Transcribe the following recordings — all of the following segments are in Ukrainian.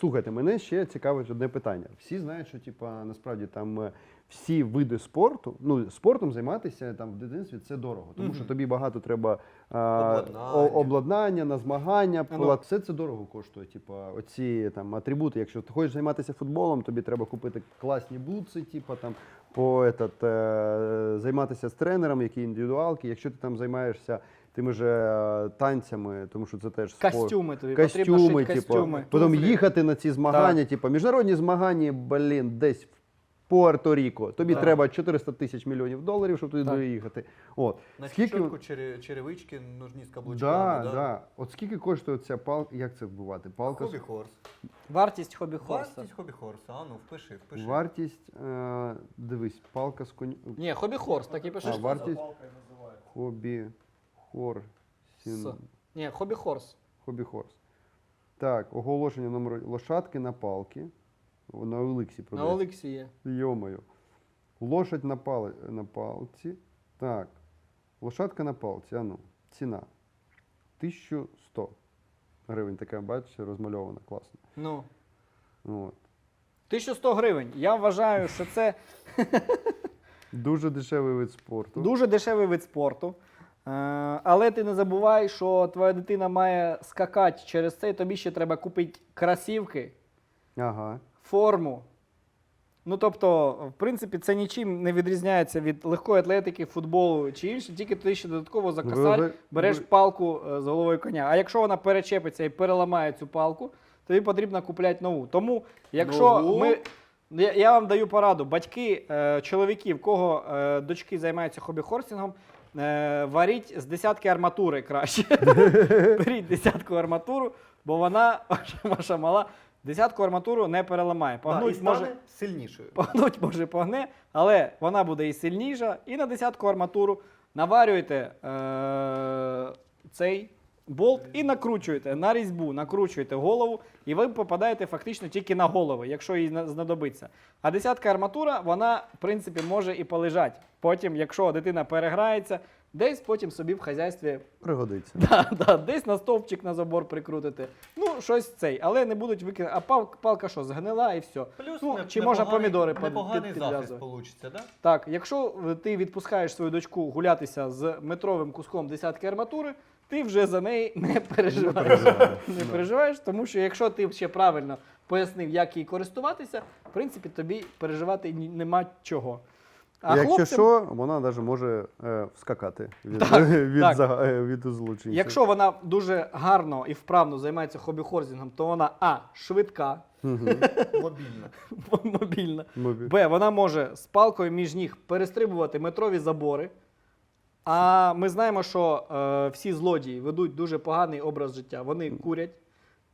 Слухайте, мене ще цікавить одне питання. Всі знають, що типа насправді там е, всі види спорту, ну спортом займатися там в дитинстві це дорого, тому що тобі багато треба а, Обладнання. о- обладнання на змагання. А ну. Все це дорого коштує. Типа оці там атрибути. Якщо ти хочеш займатися футболом, тобі треба купити класні бутси, типа там по этот, е, займатися з тренером, які індивідуалки. Якщо ти там займаєшся тими же е, танцями, тому що це теж спорт. Костюми тобі потрібно Костюми, шити типу, костюми. потім туфлі. їхати на ці змагання, типу, міжнародні змагання, блін, десь в Пуерто-Ріко. Тобі Так. треба 400 тисяч міліонів доларів, щоб туди Так. доїхати. От. На Скільки... чере- черевички нужні з Да, каблучками. да. От скільки коштує ця палка? Як це вбивати? Палка Хобі хорс. Вартість хобі хорса. Вартість хобі хорса. А ну впиши, впиши. Вартість, е, дивись, палка з коню. Ні, хобі хорс, так і пишеш. А, вартість хобі хор. С. Ні, хобі хорс. Хобі хорс. Так, оголошення номеру лошадки на палки. На Олексі На продається. Олексія. Йомаю. Лошадь на, пали, на палці. Так. Лошадка на палці. Ану. Ціна. 1100 гривень. Така, бачиш, розмальована, класно. Ну. От. 1100 гривень. Я вважаю, що це Дуже дешевий вид спорту. дуже дешевий вид спорту. Е, Але ти не забувай, що твоя дитина має скакати через це, і тобі ще треба купити красівки, Ага. форму. Ну, тобто, в принципі, це нічим не відрізняється від легкої атлетики, футболу чи інше, тільки ти ще додатково за косарь береш палку е, з головою коня. А якщо вона перечепиться і переламає цю палку, тобі потрібно купляти нову. Тому, якщо Нову? ми. Я, вам даю пораду. Батьки, е, чоловіки, в кого дочки займаються хобі-хорсингом, е, варіть з десятки арматури краще. Беріть десятку арматуру, бо вона, ваша, мала, десятку арматуру не переламає. Да, і може, сильнішою. погнуть може погне, але вона буде і сильніша. І на десятку арматуру наварюєте е- цей болт і накручуєте на різьбу, накручуєте голову, і ви попадаєте фактично тільки на голову, якщо їй на- знадобиться. А десятка арматура, вона, в принципі, може і полежати. Потім, якщо дитина переграється, десь потім собі в хазяйстві Пригодиться. Да, да, десь на стовпчик на забор прикрутити. Ну, щось цей, але не будуть викинути. А пал, палка що, згнила і все. Плюс Ну, не- чи можна помідори під- Непоганий під- захист вийде, да? Так, якщо е, ти відпускаєш свою дочку гулятися з метровим куском десятки арматури, ти вже за неї не переживаєш. Не переживаєш, тому що якщо ти ще правильно пояснив, як їй користуватися, в принципі, тобі переживати ні- нема чого. А Якщо хлопцям- що, вона навіть може е, вскакати від, Так, від, так. за- е, від злочинців. Якщо вона дуже гарно і вправно займається хобі-хорсингом, то вона А. Швидка, Мобільно. мобільна. Мобі- Б. Вона може з палкою між ніг перестрибувати метрові забори. А ми знаємо, що е, всі злодії ведуть дуже поганий образ життя. Вони курять,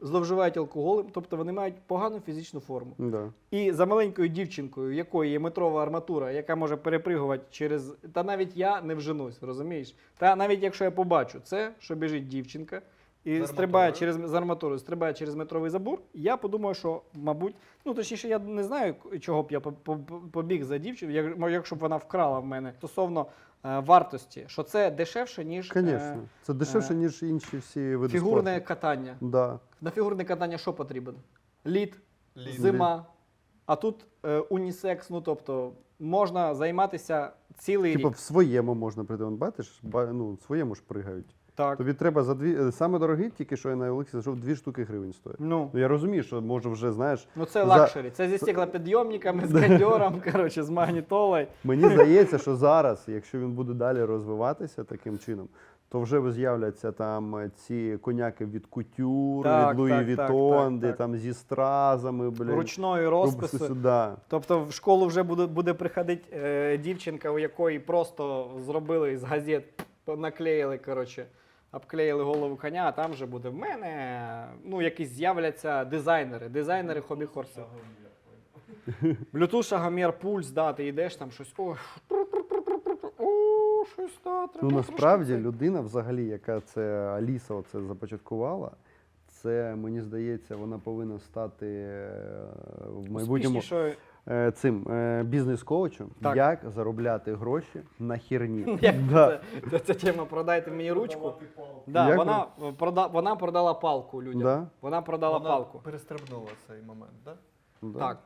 зловживають алкоголем, тобто вони мають погану фізичну форму. Да. І за маленькою дівчинкою, в якої є метрова арматура, яка може перепригувати через. Та навіть я не вженусь, розумієш? Та навіть якщо я побачу це, що біжить дівчинка і З стрибає через з арматурою, стрибає через метровий забор, я подумаю, що, мабуть, ну точніше, я не знаю, чого б я по- по- по- побіг за дівчиною, як- якщо б вона вкрала в мене стосовно вартості, що це дешевше, ніж е, Звісно. Це дешевше, е, ніж інші всі види фігурне спорту. катання. Да. На фігурне катання що потрібен? Лід, Лід. зима. А тут е, унісекс, ну тобто можна займатися цілий Типу, рік. в своєму можна прийти. Бачиш, ну, в своєму ж пригають. Так. Тобі треба за дві. е, Саме дорогий, тільки що я на Олексі зайшов, дві штуки гривень стоїть. Ну, Ну я розумію, що може вже знаєш. ну це за- лакшері. Це зі стеклопідйомниками, з кондьором, коротше, з магнітолою. Мені здається, що зараз, якщо він буде далі розвиватися таким чином, то вже з'являться там е, ці коняки від кутюр, Так, від Луї так, так, Вітон, так, де так. там зі стразами, блін. Ручної розпису. Сюди. Тобто в школу вже буде, буде приходити е, дівчинка, у якої просто зробили з газет, наклеїли, коротше, обклеїли голову коня, а там вже буде в мене. Ну, якісь з'являться дизайнери, дизайнери хобі хорсів. Bluetooth, шагомір, пульс, да, ти йдеш там щось. О, о, щось да, треба Ну насправді це». людина, взагалі, яка це Аліса оце започаткувала, це мені здається, вона повинна стати е, в майбутньому Успішнішою. Е, цим е, бізнес-коучем, Так. як заробляти гроші на херні. Як Да. це, це, це тема продайте мені ручку. Да, Як вона, прода, вона продала палку людям. Да? Вона продала Вона палку. перестрибнула цей момент, так? Да. Так.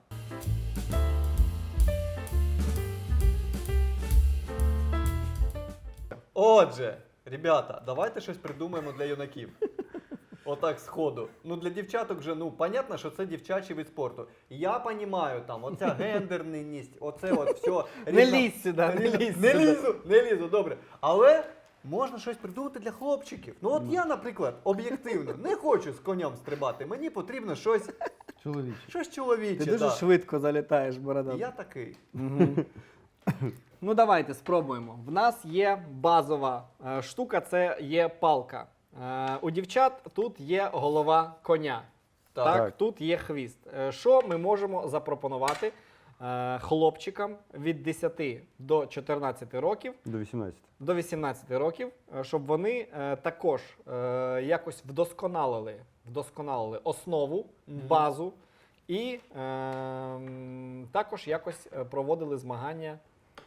Отже, ребята, давайте щось придумаємо для юнаків. Отак сходу. Ну для дівчаток вже ну понятно, що це дівчачий вид спорту. Я понімаю там, оця гендерність, оце от все. Не лізь сюди, не лізь Не сюди. лізу, не лізу, добре. Але можна щось придумати для хлопчиків. Ну от я, наприклад, об'єктивно не хочу з конем стрибати. Мені потрібно щось, Чоловіче. щось чоловіче. Ти дуже да. швидко залітаєш, борода. Я такий. Мгм. Ну, давайте спробуємо. В нас є базова е, штука, це є палка. Е, у дівчат тут є голова коня. Так, Так. Тут є хвіст. Е, що ми можемо запропонувати е, хлопчикам від 10 до 14 років? До 18. до 18 років, е, щоб вони е, також е, якось вдосконалили, вдосконалили основу, базу і е, м, також якось е, проводили змагання.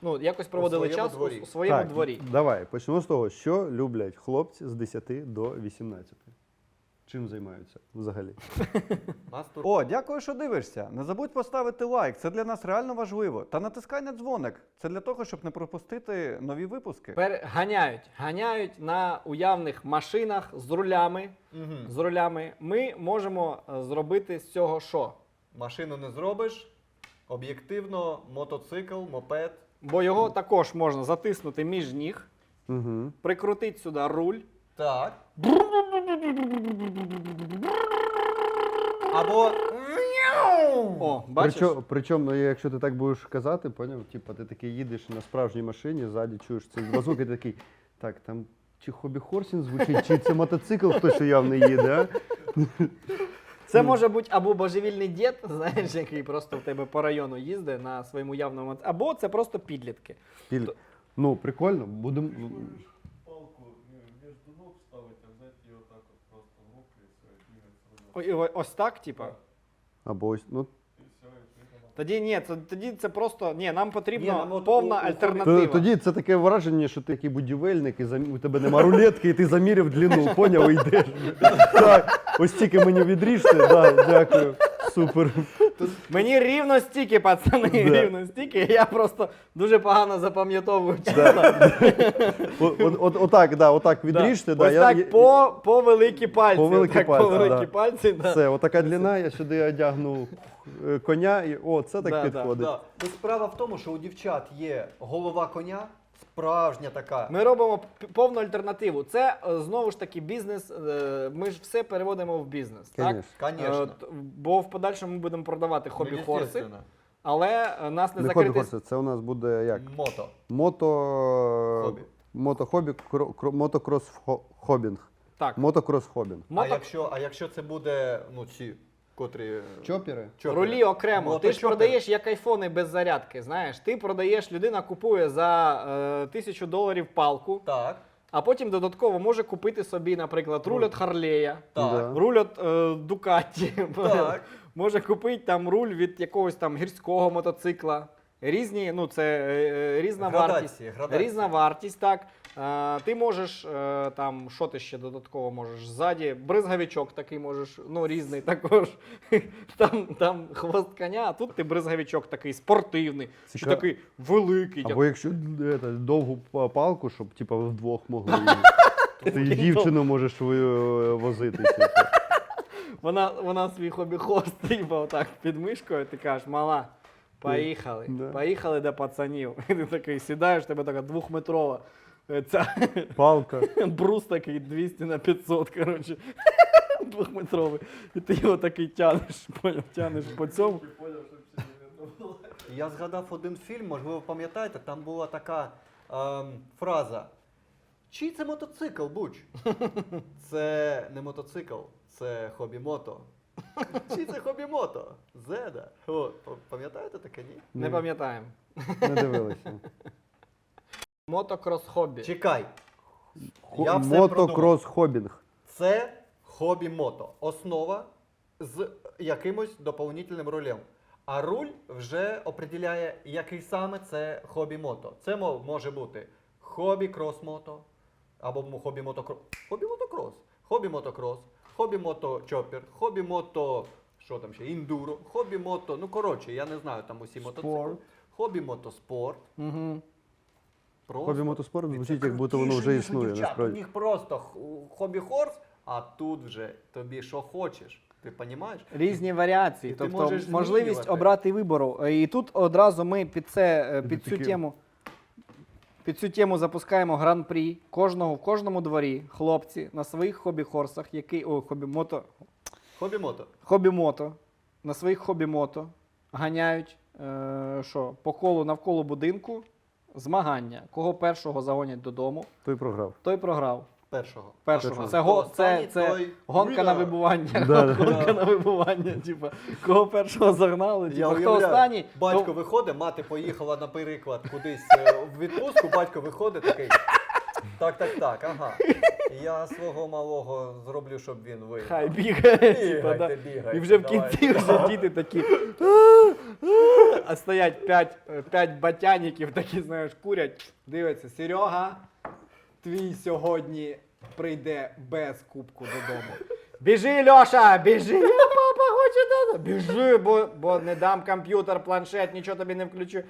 Ну, якось проводили своєму час дворі. у, у своєму так, дворі. Давай, почнемо з того, що люблять хлопці з 10 до 18. Чим займаються взагалі? О, дякую, що дивишся. Не забудь поставити лайк, це для нас реально важливо. Та натискай на дзвоник. Це для того, щоб не пропустити нові випуски. Пер- ганяють, ганяють на уявних машинах з рулями. Мгм. З рулями. Ми можемо е, зробити з цього що? машину не зробиш. Об'єктивно, мотоцикл, мопед. Бо його також можна затиснути між ніг, Угу. прикрутити сюди руль. Так. Або. О, бачиш? Причому, причому, ну, якщо ти так будеш казати, поняв, типа ти такий їдеш на справжній машині, ззаді чуєш цей звук, і ти такий, так, там чи хобі Хорсін звучить, чи це мотоцикл хтось явно їде, а? Це може бути або божевільний дід, знаєш, який просто в тебе по району їздить на своєму явному, мотоциклі, або це просто підлітки. Піль. Ну, прикольно, будемо. палку между ног ставить, а взять ее так вот просто в руки и все, и двигать О- Ось так, типа. Або ось, ну, Тоді ні, це тоді це просто ні, нам потрібна Ні, нам от повна у- у альтернатива. то- тоді це таке враження, що ти такий будівельник, і зам- у тебе нема рулетки, і ти заміряв длину, поняв, і йдеш. Так, ось тільки мені відріжте, да, дякую. Супер. Мені рівно стільки, пацани, Да. рівно стільки. Я просто дуже погано запам'ятовую. От, от, от, отак, да, отак відріжте, да. Ось я- так я- по, по великі пальці. По великі так, пальці, по великі да. пальці. Да. Все, отака длина, я сюди одягну е, коня, і о, це так Да, да, підходить. Да. Ну, справа в тому, що у дівчат є голова коня, справжня така. Ми робимо п- повну альтернативу. Це е, знову ж таки бізнес. е, Ми ж все переводимо в бізнес. Так? Конечно. Конечно. Е, т- Бо в подальшому ми будемо продавати Ну, хобі-хорси, естественно. але е, нас не Не закрити. хобі хорси, це у нас буде як? Мото. Мото. Хобі. Мотохобі, кро- кро- мотокрос хо- хобінг. Так, Мотокрос хобінг. А мото... якщо, а якщо це буде, ну, ці, котрі. е, Чопери? чопери? рулі окремо. Ти ж продаєш як айфони без зарядки. Знаєш, ти продаєш, людина купує за е, тисячу доларів палку, Так, а потім додатково може купити собі, наприклад, руль від Харлея, так. Да. руль від е, Дукаті. Так. Може купити там руль від якогось там гірського мотоцикла. Різні, ну це е, е, різна Градації, вартість. градації. Різна вартість, так. Е, ти можеш там, що ти ще додатково можеш? Ззаді бризгавічок такий можеш, ну різний також. Там, там хвост коня, а тут ти бризгавічок такий спортивний, чи такий великий. Або якщо е, довгу палку, щоб типа ви вдвох могли. Ти дівчину можеш ви- возити. типу. Вона, вона свій хобі-хост, типу, отак під мишкою, ти кажеш, мала, поїхали, Да. поїхали до пацанів. І ти такий сідаєш, тебе така двохметрова. е, Ця Палка. брус такий 200 на 500, коротше. Двохметровий. І ти його такий тянеш, поняв, тянеш по цьому. Я згадав один фільм, можливо, пам'ятаєте, там була така ем, фраза. Чий це мотоцикл, Буч? Це не мотоцикл, це хобі-мото. Чий це хобі-мото? Зеда. О, пам'ятаєте таке, ні? Не пам'ятаємо. Не дивилися. Мотокрос хобі. Чекай. Я все Мотокрос хобінг. Це хобі-мото. Основа з якимось доповнительним рулем. А руль вже определяє, який саме це хобі-мото. Це мо- може бути хобі крос-мото, або м- хобі мотокрос. Хобі мото чопер, хобі мото. Що там ще? Індуро, хобі мото. Ну коротше, я не знаю там усі мотоцикли. Спорт. Хобі мотоспорт. Угу. Просто. Хобі мотоспорт звучить, як будто воно крутіше, вже ніж у існує, дівчат. насправді. У них просто хобі хорс, а тут вже тобі що хочеш. Ти розумієш? Різні варіації, І ти тобто можеш можливість змінювати. обрати вибору. Е, І тут одразу ми під це е, під цю такі- тему. Під цю тему запускаємо гран-прі. Кожного в кожному дворі хлопці на своїх хобі-хорсах, який о, хобі-мото, Хобі мото. хобі-мото, на своїх хобі-мото ганяють е, що, по колу навколо будинку змагання. Кого першого загонять додому, Той програв. той програв. Першого. Першого. Це, го, це, це той гонка на вибування. Да. Гонка на вибування. Типа, кого першого загнали, Я типа, хто уявляю, останній. Батько то- виходить, мати поїхала, наприклад, кудись е, в відпустку, батько виходить такий. Так, так, так, ага. Я свого малого зроблю, щоб він виграв. Хай бігає. Бігайте, типа, да. бігайте, І вже в кінці вже діти такі. «А, а», А стоять п'ять, е, п'ять батяніків, такі, знаєш, курять, дивляться, Серега, твій сьогодні прийде без кубку додому. Біжи, Льоша, біжи, я папа хоче додому. Біжи, бо, бо не дам комп'ютер, планшет, нічого тобі не включу.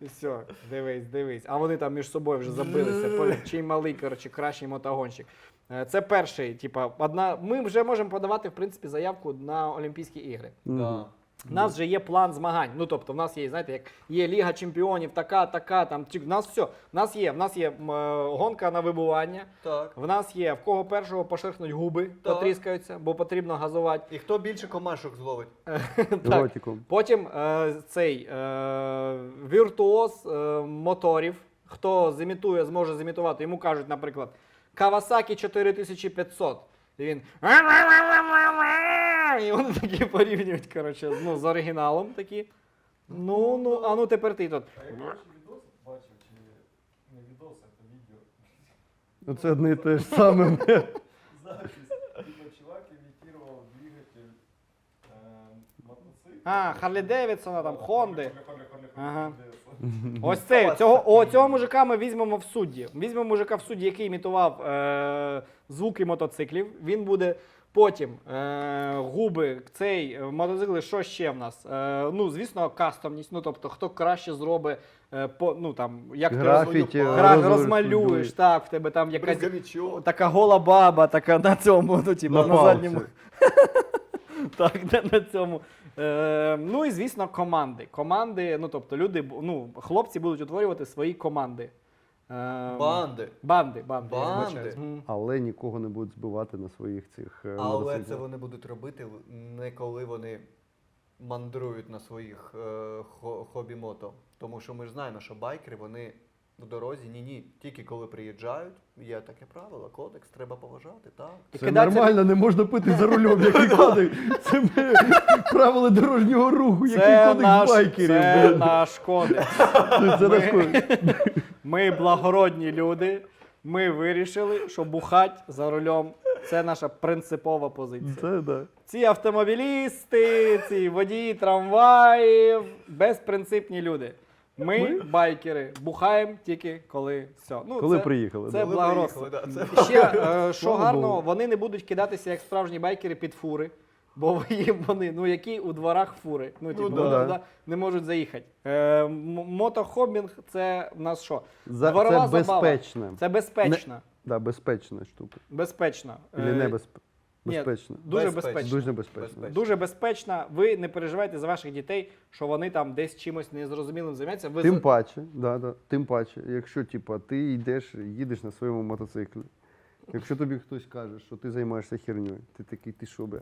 І все, дивись, дивись. А вони там між собою вже забилися. Поля, чий малий, коротше, кращий мотогонщик. Е, Це перший, типа, одна. Ми вже можемо подавати, в принципі, заявку на Олімпійські ігри. Да. У нас вже є план змагань. Ну тобто, в нас є, знаєте, як є Ліга Чемпіонів, така, така, там ті- в нас все. В нас є, в нас є м, е, гонка на вибування. Так. В нас є в кого першого пошерхнуть губи, Так. потріскаються, бо потрібно газувати. І хто більше комашок зловить? Так. Ротиком. Потім е, цей е, віртуоз е, моторів, хто зімітує, зможе зімітувати. Йому кажуть, наприклад, Kawasaki 4500. І він. І вони такі порівнюють, коротше, ну, з оригіналом такі. Ну, ну, а ну тепер ти тут. А я коротше відос бачив, чи не відос, а це відео. Оце одне і те ж саме. Запись. Типа чувак імітував двигатель е, мотоцикла. А, Харлі Девідсона, там, Хонди. Хонди, Хонди, Хонди, Хонди. Ось цей, цього, о, цього мужика ми візьмемо в судді. Візьмемо мужика в судді, який імітував е, звуки мотоциклів. Він буде потім е, губи, цей е, мотоцикли, що ще в нас? Е, ну, звісно, кастомність. Ну, тобто, хто краще зробить, е, по, ну, там, як Графіті, ти роз- гра- розмалюєш, розмалюєш, так, в тебе там якась Бризговичок. така гола баба, така на цьому, ну, типу, На на, палці. задньому. Так, де на цьому. Е, ну і звісно, команди. Команди, ну тобто люди, бу- ну, хлопці будуть утворювати свої команди. Е, Банди. Банди, банди. я Банди. вибачаюсь. Але нікого не будуть збивати на своїх цих е, Але мотоциклах. це вони будуть робити не коли вони мандрують на своїх е, хо- хобі-мото. Тому що ми ж знаємо, що байкери вони в дорозі ні-ні. Тільки коли приїжджають, є таке правило, кодекс, треба поважати, так. І Це кидатися- нормально, не можна пити за рулем, який кодекс. Це ми- правила дорожнього руху, який Це кодекс наш, байкерів. це блін. наш кодекс. Це наш кодекс. Ми благородні люди. Ми вирішили, що бухать за рулем це наша принципова позиція. Це да. Ці автомобілісти, ці водії трамваїв, безпринципні люди. Ми, байкери, бухаємо тільки коли все. Ну, Коли це, приїхали. це да. Коли благородство. приїхали, да, це Ще е, що гарно, вони не будуть кидатися як справжні байкери під фури. Бо їм вони, ну які у дворах фури. Ну, типу, да. вони туди не можуть заїхати. Е, м- мотохобінг це в нас що? За, Дворова це забава. безпечно. Це безпечно. Да, безпечна штука. Безпечно. Или Е, не безп... ні, безпечно. Дуже Безпечно. безпечно. Дуже безпечно. Безпечно. Дуже безпечна. Ви не переживайте за ваших дітей, що вони там десь чимось незрозумілим займаються. Ви Тим паче, да, да, тим паче, якщо типа, ти йдеш, їдеш на своєму мотоциклі. Якщо тобі хтось каже, що ти займаєшся херньою, ти такий, ти що бе?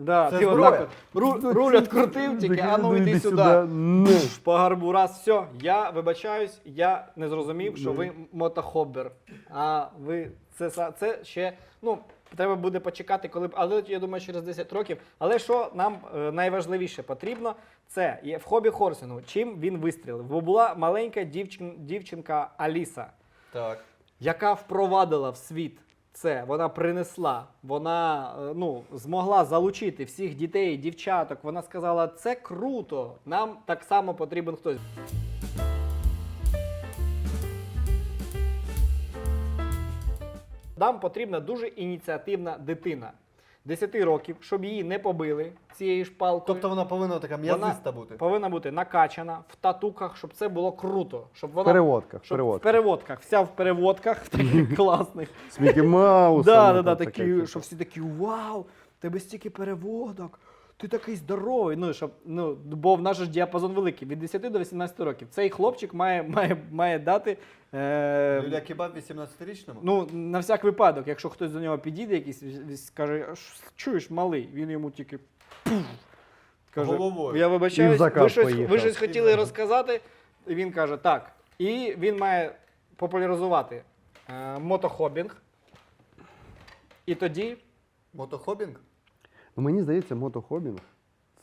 Да, Це ти зброя. отак от ру- руль відкрутив, тільки, а ну йди сюди. Не. Пш, По гарбу раз, все, я вибачаюсь, я не зрозумів, що ви мотохоббер. А ви це, са- це ще, ну, треба буде почекати, коли. б- Але я думаю, через 10 років. Але що нам е, найважливіше потрібно, це є в хобі Хорсінгу, чим він вистрілив. Бо була маленька дівчин, дівчинка Аліса, Так. яка впровадила в світ це вона принесла, вона е, ну, змогла залучити всіх дітей, дівчаток. Вона сказала, це круто, нам так само потрібен хтось. Нам потрібна дуже ініціативна дитина. 10 років, щоб її не побили цією шпалкою. Тобто вона повинна така м'язиста бути. повинна бути накачана в татуках, щоб це було круто. Щоб В вона переводках. В щоб в переводках. переводках, вся в переводках, таких класних. З Мікі Маусом. Да, там да, да, такі, типу. що всі такі, вау, тебе стільки переводок, ти такий здоровий. Ну, щоб, ну, бо в наш ж діапазон великий, від 10 до 18 років. Цей хлопчик має, має, має дати. Е, Юля Кебаб 18-річному? Ну, на всяк випадок, якщо хтось до нього підійде, якийсь скаже, чуєш, малий, він йому тільки пуф, каже, Головою. я І в вибачаюсь, закат ви щось, ви щось хотіли розказати, і він каже, так. І він має популяризувати е, мотохобінг. І тоді Мотохобінг? Ну, мені здається, мотохобінг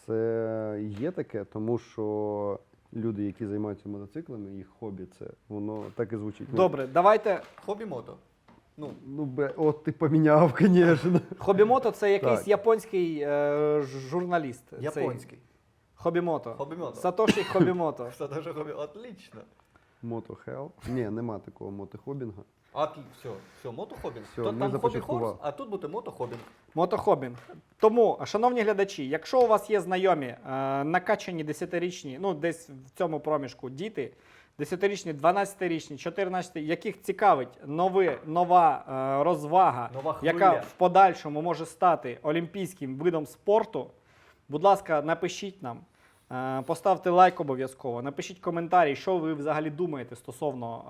це є таке, тому що люди, які займаються мотоциклами, їх хобі це воно так і звучить. Ну, добре, давайте. Хобі-мото. Ну, Ну, бе, от ти поміняв, звісно. Хобімото це якийсь Так. японський е, ж- журналіст. Цей. японський. Хобімото. Хобімото. Сатоші Хобімото. Все дуже хобі. Отлично. Мотохел. Ні, нема такого мотохобінга. Атл... Все, все, мотохобінг. Все, То ми там започаткували. хобі-хорс, а тут буде мотохобінг. Мотохобінг. Тому, шановні глядачі, якщо у вас є знайомі, е, накачані 10-річні, ну десь в цьому проміжку діти, 10-річні, 12-річні, 14 яких цікавить нови, нова е, розвага, Нова хвиля. яка в подальшому може стати олімпійським видом спорту, будь ласка, напишіть нам. е, Поставте лайк обов'язково, напишіть коментарі, що ви взагалі думаєте стосовно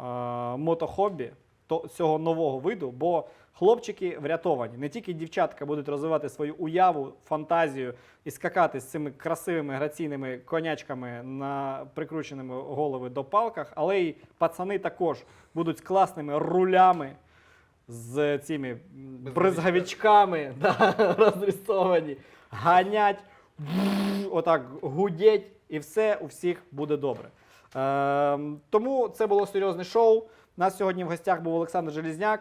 е, мотохобі, то, цього нового виду, бо хлопчики врятовані. Не тільки дівчатка будуть розвивати свою уяву, фантазію і скакати з цими красивими граційними конячками на прикрученими голови до палках, але й пацани також будуть з класними рулями. З цими бризгавічками да, розрисовані, ганять, отак гудять, і все у всіх буде добре. Ем, тому це було серйозне шоу. Нас сьогодні в гостях був Олександр Желізняк.